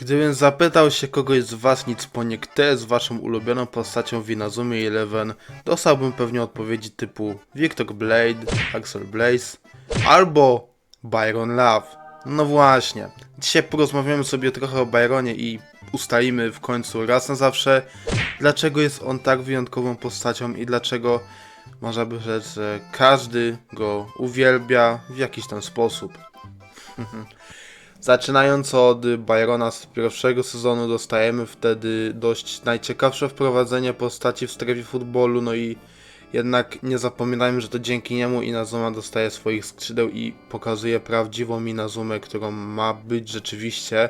Gdybym zapytał się kogoś z was nic po nie, kto jest waszą ulubioną postacią w Inazumie Eleven, dostałbym pewnie odpowiedzi typu Victor Blade, Axel Blaze albo Byron Love. No właśnie, dzisiaj porozmawiamy sobie trochę o Byronie i ustalimy w końcu raz na zawsze, dlaczego jest on tak wyjątkową postacią i dlaczego można by rzec, że każdy go uwielbia w jakiś tam sposób. Zaczynając od Byrona z pierwszego sezonu, dostajemy wtedy dość najciekawsze wprowadzenie postaci w strefie futbolu, no i jednak nie zapominajmy, że to dzięki niemu Inazuma dostaje swoich skrzydeł i pokazuje prawdziwą Inazumę, którą ma być rzeczywiście.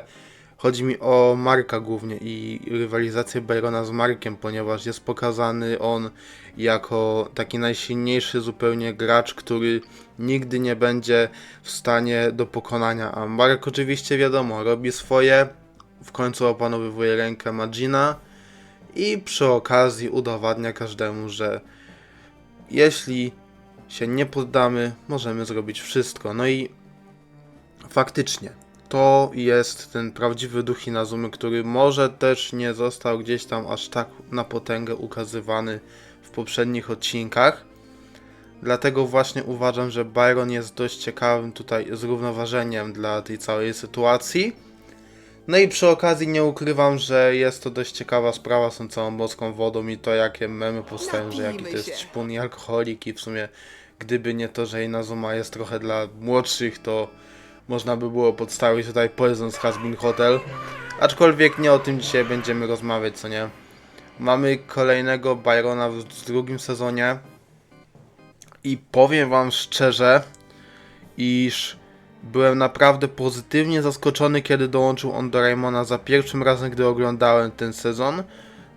Chodzi mi o Marka głównie i rywalizację Byrona z Markiem, ponieważ jest pokazany on jako taki najsilniejszy zupełnie gracz, który nigdy nie będzie w stanie do pokonania. A Mark oczywiście wiadomo, robi swoje, w końcu opanowywuje rękę Magina i przy okazji udowadnia każdemu, że jeśli się nie poddamy, możemy zrobić wszystko. No i faktycznie to jest ten prawdziwy duch Inazumy, który może też nie został gdzieś tam aż tak na potęgę ukazywany w poprzednich odcinkach. Dlatego właśnie uważam, że Byron jest dość ciekawym tutaj zrównoważeniem dla tej całej sytuacji. No i przy okazji nie ukrywam, że jest to dość ciekawa sprawa z tą całą boską wodą i to jakie memy powstają, że jaki to jest ćpun i alkoholik i w sumie gdyby nie to, że Inazuma jest trochę dla młodszych, to można by było podstawić tutaj Poison's Has Been Hotel. Aczkolwiek nie o tym dzisiaj będziemy rozmawiać, co nie? Mamy kolejnego Byrona w drugim sezonie i powiem wam szczerze, iż byłem naprawdę pozytywnie zaskoczony, kiedy dołączył on do Raymona za pierwszym razem, gdy oglądałem ten sezon.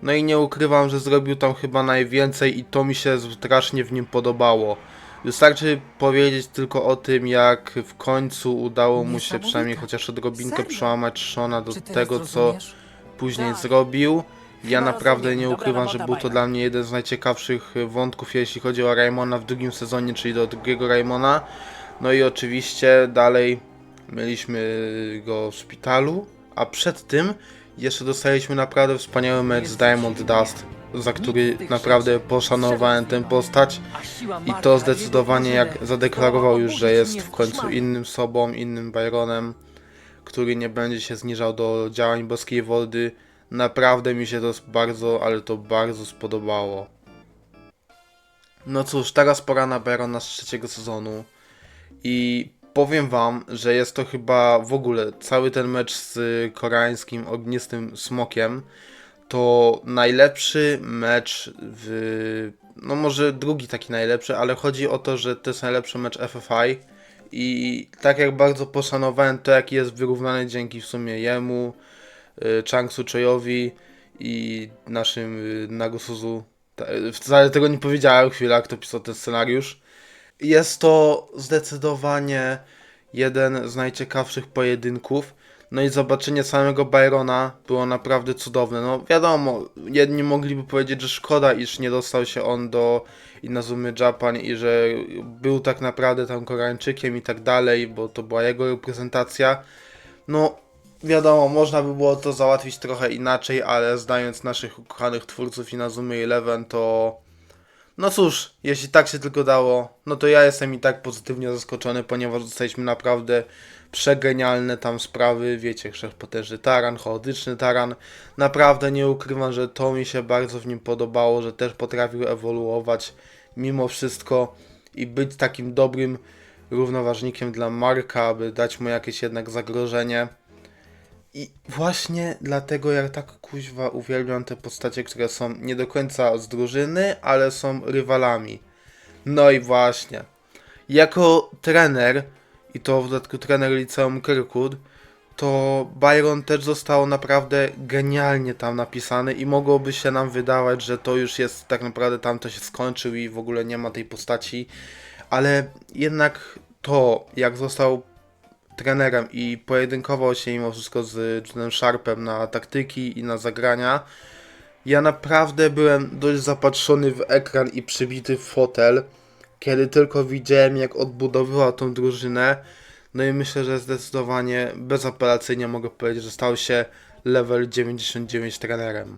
No i nie ukrywam, że zrobił tam chyba najwięcej i to mi się strasznie w nim podobało. Wystarczy powiedzieć tylko o tym, jak w końcu udało mu się Niesamowite. przynajmniej chociaż odrobinkę Serio? przełamać Shona do Czy tego, co później Tak. zrobił. Ja Chyba naprawdę rozumiem. nie Dobra ukrywam, że robota, był to dla mnie jeden z najciekawszych y, wątków, jeśli chodzi o Raymona w drugim sezonie, czyli do drugiego Raymona. No i oczywiście dalej mieliśmy go w szpitalu, a przed tym jeszcze dostaliśmy naprawdę wspaniały mecz z Diamond Dust, za który naprawdę poszanowałem tę postać. I to zdecydowanie jak zadeklarował już, że jest w końcu innym sobą, innym Byronem, który nie będzie się zniżał do działań boskiej wody. Naprawdę mi się to bardzo, ale to bardzo spodobało. No cóż, teraz pora na Byrona z trzeciego sezonu. I powiem wam, że jest to chyba w ogóle cały ten mecz z koreańskim ognistym smokiem to najlepszy mecz w. No może drugi taki najlepszy, ale chodzi o to, że to jest najlepszy mecz FFI. I tak jak bardzo poszanowałem to, jaki jest wyrównany dzięki w sumie jemu, y, Changsu Choyowi i naszym y, y, Wcale tego nie powiedziałem chwilę, kto pisał ten scenariusz. Jest to zdecydowanie jeden z najciekawszych pojedynków. No i zobaczenie samego Byrona było naprawdę cudowne. No wiadomo, jedni mogliby powiedzieć, że szkoda, iż nie dostał się on do Inazumy Japan i że był tak naprawdę tam Koreańczykiem i tak dalej, bo to była jego reprezentacja. No wiadomo, można by było to załatwić trochę inaczej, ale znając naszych ukochanych twórców Inazumy Eleven, to no cóż, jeśli tak się tylko dało, no to ja jestem i tak pozytywnie zaskoczony, ponieważ dostaliśmy naprawdę przegenialne tam sprawy, wiecie, wszechpotężny taran, chaotyczny taran. Naprawdę nie ukrywam, że to mi się bardzo w nim podobało, że też potrafił ewoluować mimo wszystko i być takim dobrym równoważnikiem dla Marka, aby dać mu jakieś jednak zagrożenie. I właśnie dlatego ja tak kuźwa uwielbiam te postacie, które są nie do końca z drużyny, ale są rywalami. No i właśnie. Jako trener, i to w dodatku trener liceum Kirkwood, to Byron też został naprawdę genialnie tam napisany i mogłoby się nam wydawać, że to już jest tak naprawdę tam to się skończył i w ogóle nie ma tej postaci, ale jednak to, jak został trenerem i pojedynkował się mimo wszystko z Johnem Sharpem na taktyki i na zagrania. Ja naprawdę byłem dość zapatrzony w ekran i przybity w fotel, kiedy tylko widziałem jak odbudowywał tą drużynę. No i myślę, że zdecydowanie bezapelacyjnie mogę powiedzieć, że stał się level 99 trenerem.